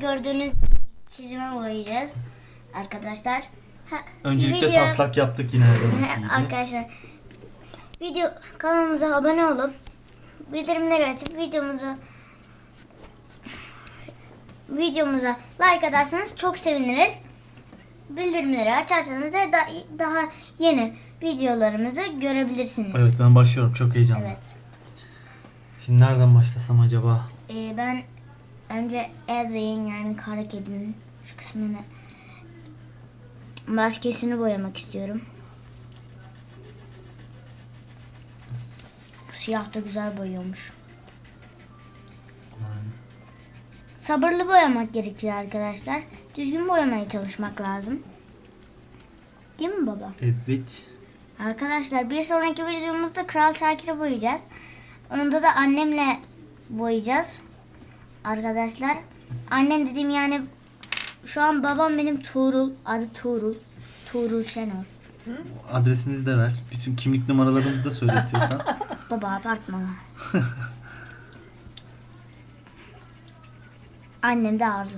gördüğünüz çizime boyayacağız arkadaşlar. Ha, Öncelikle video- taslak yaptık yine arkadaşlar video kanalımıza abone olup bildirimleri açıp videomuzu videomuza like atarsanız çok seviniriz. Bildirimleri açarsanız da- daha yeni videolarımızı görebilirsiniz. Evet ben başlıyorum çok heyecanlı. Evet. Şimdi nereden başlasam acaba? Ee, ben önce Adrian yani kara kedinin şu kısmını maskesini boyamak istiyorum. Siyah da güzel boyuyormuş. Sabırlı boyamak gerekiyor arkadaşlar. Düzgün boyamaya çalışmak lazım. Değil mi baba? Evet. Arkadaşlar bir sonraki videomuzda Kral Şakir'i boyayacağız. Onda da annemle boyayacağız. Arkadaşlar. Annem dediğim yani şu an babam benim Tuğrul. Adı Tuğrul. Tuğrul Şenol. Adresimizi de ver. Bütün kimlik numaralarımızı da söyle istiyorsan. Baba abartma. Annem de Arzu.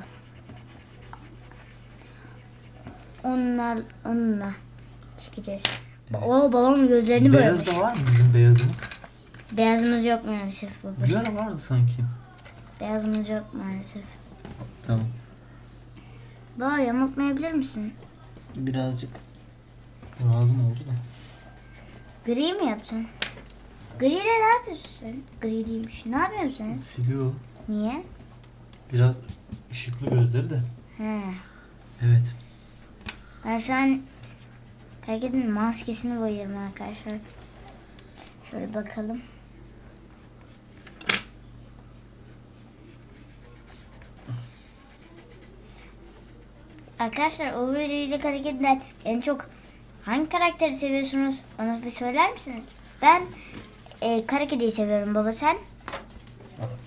Onlar onunla çekeceğiz. O babamın gözlerini Beyaz boyamış. da var mı bizim beyazımız? Beyazımız yok maalesef baba. Bir ara vardı sanki. Beyazımız yok maalesef. Tamam. Baba yamultmayabilir misin? Birazcık lazım oldu da. Gri mi yapacaksın? Gri ile ne yapıyorsun sen? Gri değilmiş. Ne yapıyorsun sen? Siliyor. Niye? Biraz ışıklı gözleri de. He. Evet. Ben şu an Kaygı'nın maskesini boyuyorum arkadaşlar. Şöyle bakalım. Arkadaşlar overücrelik hareketler en çok hangi karakteri seviyorsunuz? Bana bir söyler misiniz? Ben e, kara kediyi seviyorum baba sen?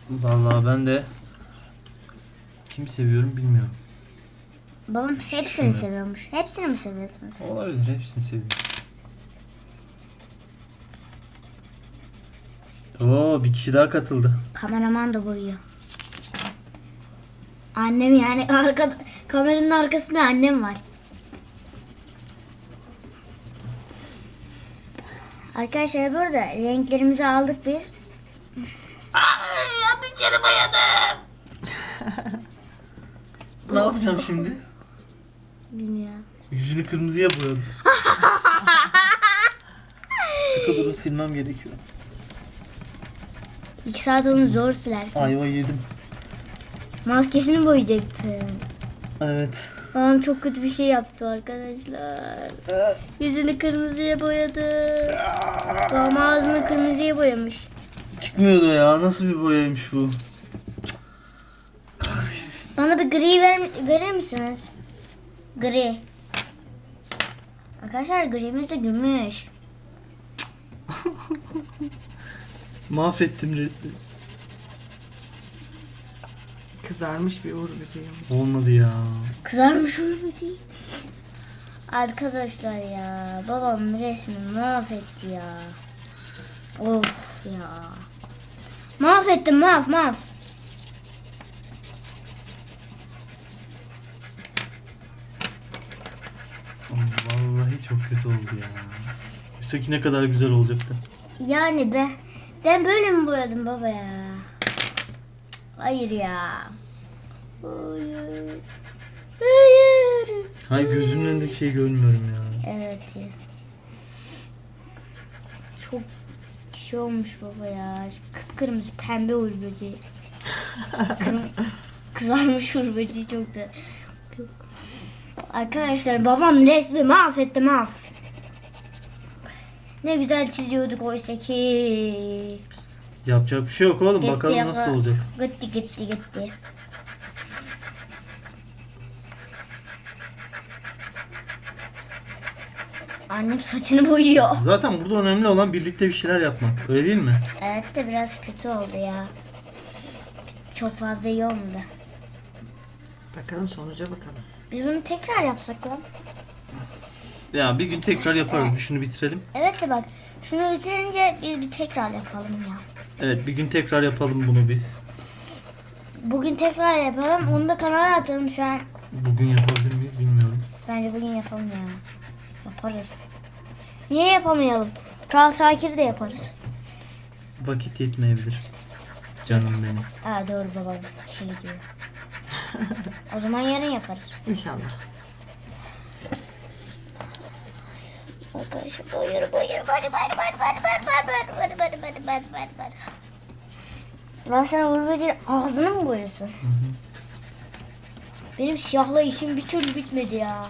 Vallahi ben de kim seviyorum bilmiyorum. Babam hepsini düşünmüyorum. seviyormuş. Hepsini mi seviyorsun sen? Olabilir hepsini seviyorum. Oo bir kişi daha katıldı. Kameraman da boyuyor. Annem yani arka, kameranın arkasında annem var. Arkadaşlar burada renklerimizi aldık biz. Yanlış yere boyadım. Ne yapacağım şimdi? Bilmiyorum. Yüzünü kırmızıya boyadım. Sıkı durun silmem gerekiyor. İki saat onu zor silersin. Ayva yedim. Maskesini boyayacaktın. Evet. Babam çok kötü bir şey yaptı arkadaşlar. Yüzünü kırmızıya boyadı. Babam ağzını kırmızıya boyamış. Çıkmıyordu ya. Nasıl bir boyaymış bu? Bana bir gri ver, verir misiniz? Gri. Arkadaşlar grimiz de gümüş. Mahvettim resmi. Kızarmış bir uğur böceği. Olmadı ya. Kızarmış kırmızı. Arkadaşlar ya babam resmi mahvetti ya. Of ya. Mahvettim mahv mahv. Vallahi çok kötü oldu ya. Üstteki ne kadar güzel olacaktı. Yani ben ben böyle mi boyadım baba ya? Hayır ya. Hayır. Hayır. Hay gözümün önündeki şeyi görmüyorum ya. Evet ya. Çok şey olmuş baba ya. Kıpkırmızı pembe uğur böceği. Kızarmış uğur böceği çok da. Arkadaşlar babam resmi mahvetti mahv. Ne güzel çiziyorduk oysa ki. Yapacak bir şey yok oğlum. Gitti Bakalım nasıl olacak. Gitti gitti gitti. Annem saçını boyuyor. Zaten burada önemli olan birlikte bir şeyler yapmak. Öyle değil mi? Evet de biraz kötü oldu ya. Çok fazla iyi olmadı. Bakalım sonuca bakalım. Biz bunu tekrar yapsak lan. Ya bir gün tekrar yaparız. Bir şunu bitirelim. Evet de bak şunu bitirince biz bir tekrar yapalım ya. Evet bir gün tekrar yapalım bunu biz. Bugün tekrar yapalım. Onu da kanala atalım şu an. Bugün yapabilir miyiz bilmiyorum. Bence bugün yapalım ya. Yaparız. Niye yapamayalım? Kral Şakir de yaparız. Vakit yetmeyebilir. Canım benim. Aa doğru babam şey diyor. o zaman yarın yaparız. İnşallah. Ben sana Böceğin ağzını mı boyuyorsun? Benim siyahla işim bir türlü bitmedi ya.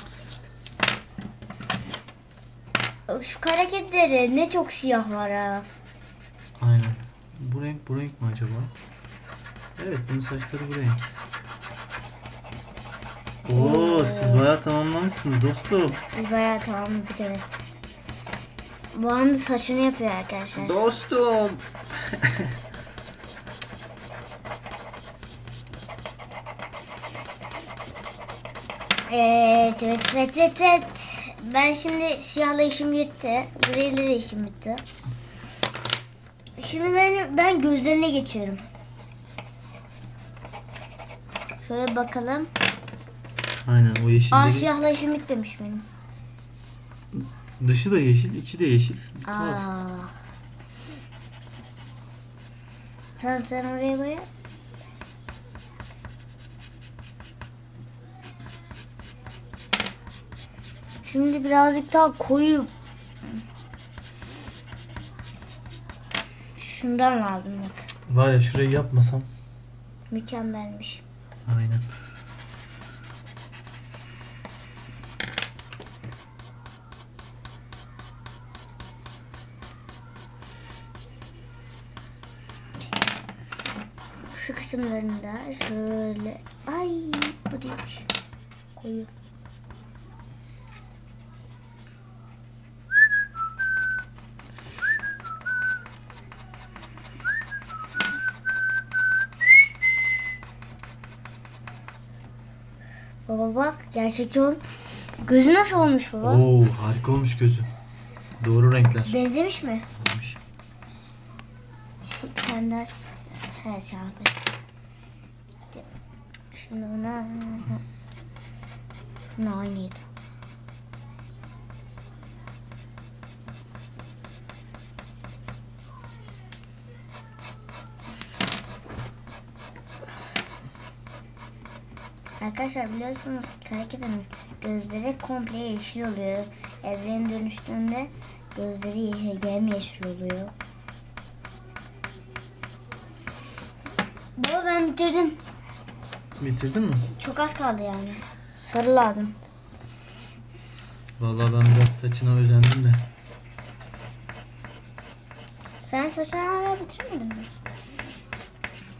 Şu kara kedileri ne çok siyah var ha. Aynen. Bu renk bu renk mi acaba? Evet bunun saçları bu renk. Oo siz bayağı tamamlamışsınız dostum. Biz bayağı tamamladık evet. Bu anda saçını yapıyor arkadaşlar. Dostum. Evet, evet, evet, evet, evet. Ben şimdi siyahla işim bitti. Griyle de işim bitti. Şimdi ben, ben gözlerine geçiyorum. Şöyle bakalım. Aynen o Aa yeşilleri. siyahla işim bitmemiş benim. Dışı da yeşil, içi de yeşil. Tuhaf. Aa. Tamam sen oraya koy. Şimdi birazcık daha koyu. Şundan lazım bak. Var ya şurayı yapmasam. Mükemmelmiş. Aynen. Şu kısımlarını da şöyle. Ay bu değilmiş. Koyu. Baba bak gerçekçi ol. Gözü nasıl olmuş baba? Oo harika olmuş gözü. Doğru renkler. Benzemiş mi? Olmuş. Şu tane He sağdı. Şimdi buna Şuna aynıydı. Arkadaşlar biliyorsunuz Karakeda'nın gözleri komple yeşil oluyor. Evren dönüştüğünde gözleri yeşil, yeşil oluyor. Baba ben bitirdim. Bitirdin mi? Çok az kaldı yani. Sarı lazım. Vallahi ben biraz saçına özendim de. Sen saçını hala bitirmedin mi?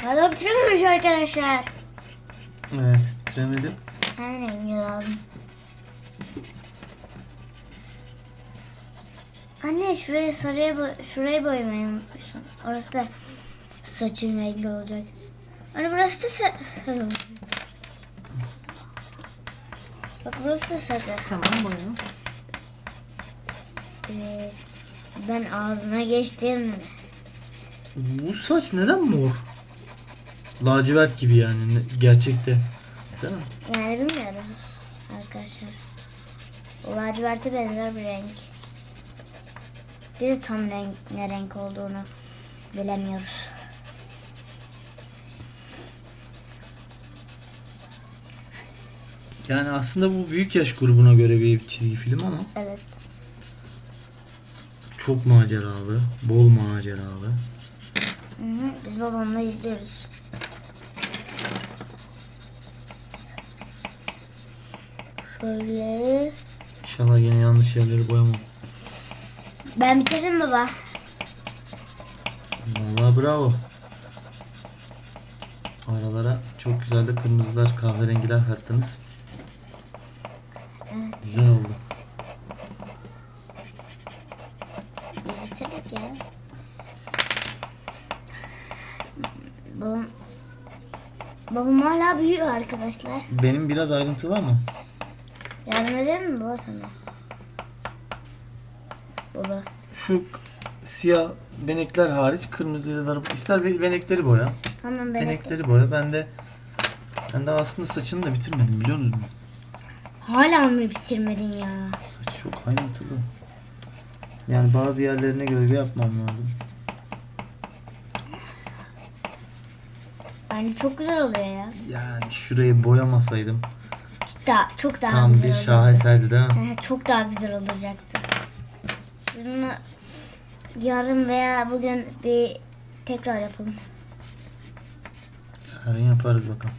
Hala bitirememiş arkadaşlar. Evet bitiremedim. Ten rengi lazım. Anne şurayı sarıya şurayı boyamayı unutmuşsun. Orası da saçın rengi olacak. Anne burası da sa- sarı. Bak burası da sarı. Tamam boyayalım. Evet. Ben ağzına geçtim. Bu saç neden mor? Lacivert gibi yani ne- gerçekte. Değil mi? Yani bilmiyoruz arkadaşlar. O laciverte benzer bir renk. Biz de tam renk, ne renk olduğunu bilemiyoruz. Yani aslında bu büyük yaş grubuna göre bir çizgi film ama Evet. çok maceralı, bol maceralı. Hı hı, biz babamla izliyoruz. Şöyle. İnşallah yine yanlış yerleri boyamam. Ben bitirdim baba. Vallahi bravo. Aralara çok güzel de kırmızılar, kahverengiler kattınız. Güzel oldu. Bitirdik ya. Babam, babam hala büyüyor arkadaşlar. Benim biraz ayrıntılı ama. Yardım ederim mi baba sana? Baba. Şu siyah benekler hariç kırmızıları ister be- benekleri boya. Tamam ben ekledim. Benekleri boya. Ben de ben de aslında saçını da bitirmedim biliyor musunuz? Hala mı bitirmedin ya? Saç çok kaynatılı. Yani bazı yerlerine gölge yapmam lazım. Bence çok güzel oluyor ya. Yani şurayı boyamasaydım Daha, çok daha tam güzel bir olacak. şaheserdi değil mi? Ee, Çok daha güzel olacaktı. Bunu yarın veya bugün bir tekrar yapalım. Yarın yaparız bakalım.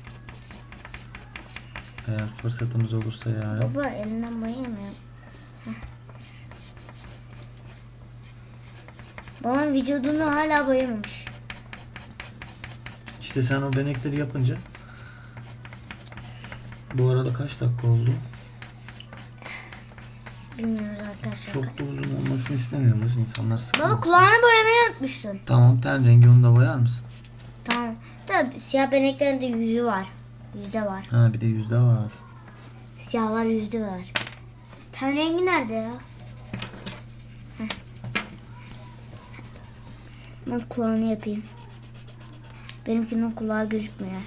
Eğer fırsatımız olursa yarın. Baba elinden boyayamıyor. Heh. Babam vücudunu hala boyamamış. İşte sen o benekleri yapınca bu arada kaç dakika oldu? Bilmiyoruz arkadaşlar. Çok da uzun olmasını istemiyoruz. İnsanlar Baba sıkılmasın. kulağını boyamayı unutmuşsun. Tamam ten rengi onu da boyar mısın? Tamam. Da siyah beneklerin de yüzü var. Yüzde var. Ha bir de yüzde var. Siyahlar yüzde var. Ten rengi nerede ya? Heh. Ben kulağını yapayım. Benimkinin kulağı gözükmüyor.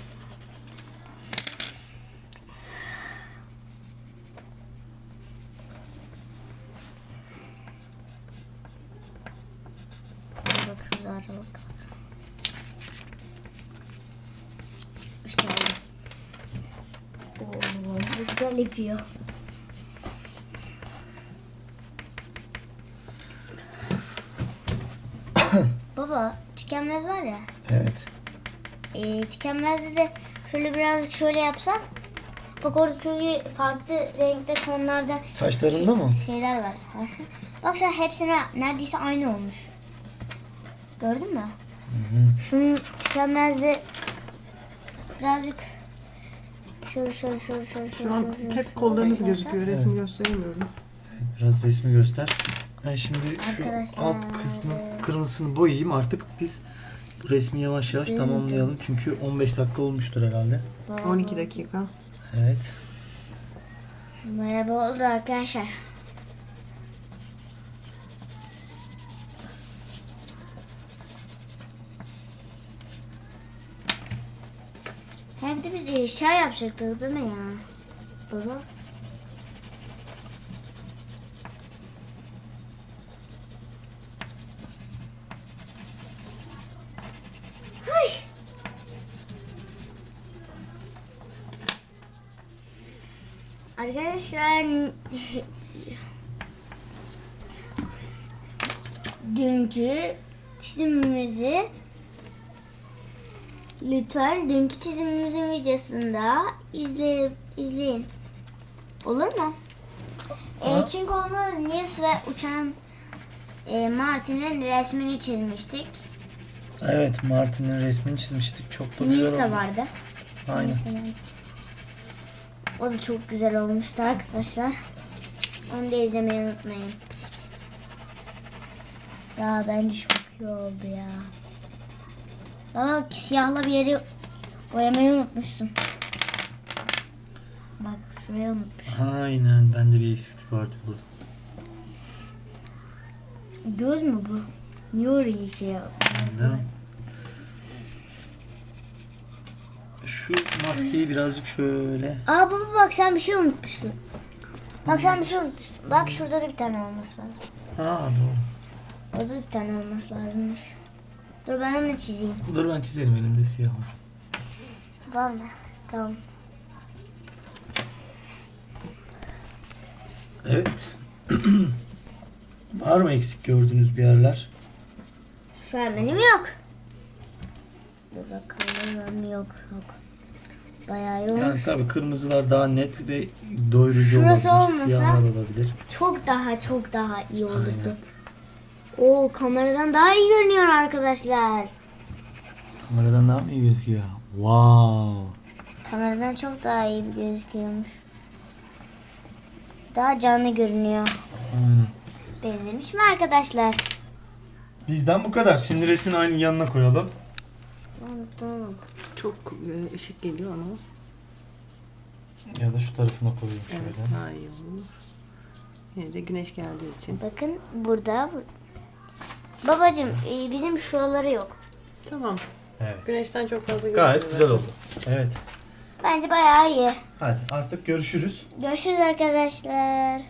Bak şurada aralık. İşte oldu. Oo, yapıyor. Baba tükenmez var ya. Evet. E, tükenmezde de şöyle birazcık şöyle yapsam. Bak orada şöyle farklı renkte tonlarda Saçlarında mı? şeyler var. Bak sen hepsine neredeyse aynı olmuş. Gördün mü? Şunun tükenmezde birazcık şöyle şöyle şöyle şöyle Şu an şöyle, hep kollarınız şöyle gözüküyor. Resim gösteremiyorum. Biraz resmi göster. Ben şimdi şu Arkadaşlar. alt kısmı kırmızısını boyayayım artık biz resmi yavaş yavaş Evet. tamamlayalım. Çünkü 15 dakika olmuştur herhalde. Baba. 12 dakika. Evet. Merhaba oldu arkadaşlar. De biz eşya yapacaktık değil mi ya? Baba. Arkadaşlar dünkü çizimimizi lütfen dünkü çizimimizin videosunda izle, izleyin. Olur mu? E, çünkü onu Nils ve uçan e, Martin'in resmini çizmiştik. Evet Martin'in resmini çizmiştik. Çok da güzel Nils de oldu. vardı. Aynen. Nils de vardı. O da çok güzel olmuştu arkadaşlar. Onu da izlemeyi unutmayın. Ya bence çok iyi oldu ya. Bak siyahla bir yeri boyamayı unutmuşsun. Bak şuraya unutmuşum. Aynen bende bir eksiklik vardı burada. Göz mü bu? Niye orayı şey yaptın? Şu maskeyi birazcık şöyle Aa baba bak sen bir şey unutmuşsun. Bak sen bir şey unutmuşsun. Bak şurada da bir tane olması lazım. Ha doğru. Orada da bir tane olması lazımmış. Dur ben onu çizeyim. Dur ben çizerim elimde siyah var. Var mı? Tamam. Evet. var mı eksik gördüğünüz bir yerler? Şu an benim yok. Dur bakalım yok yok. Bayağı yok. Yani tabii kırmızılar daha net ve doyurucu Şurası olabilir. olmasa- Siyahlar olabilir. Çok daha çok daha iyi olurdu. Oo kameradan daha iyi görünüyor arkadaşlar. Kameradan daha mı iyi gözüküyor? Wow. Kameradan çok daha iyi gözüküyormuş. Daha canlı görünüyor. Aynen. Benzemiş mi arkadaşlar? Bizden bu kadar. Şimdi resmin aynı yanına koyalım. Çok e, ışık geliyor ama. Ya da şu tarafına koyayım şöyle. Evet daha iyi olur. Yine de güneş geldiği için. Bakın burada. Babacım e, bizim şuraları yok. Tamam. Evet. Güneşten çok fazla Gayet görünmüyor güzel bence. oldu. Evet. Bence bayağı iyi. Hadi artık görüşürüz. Görüşürüz arkadaşlar.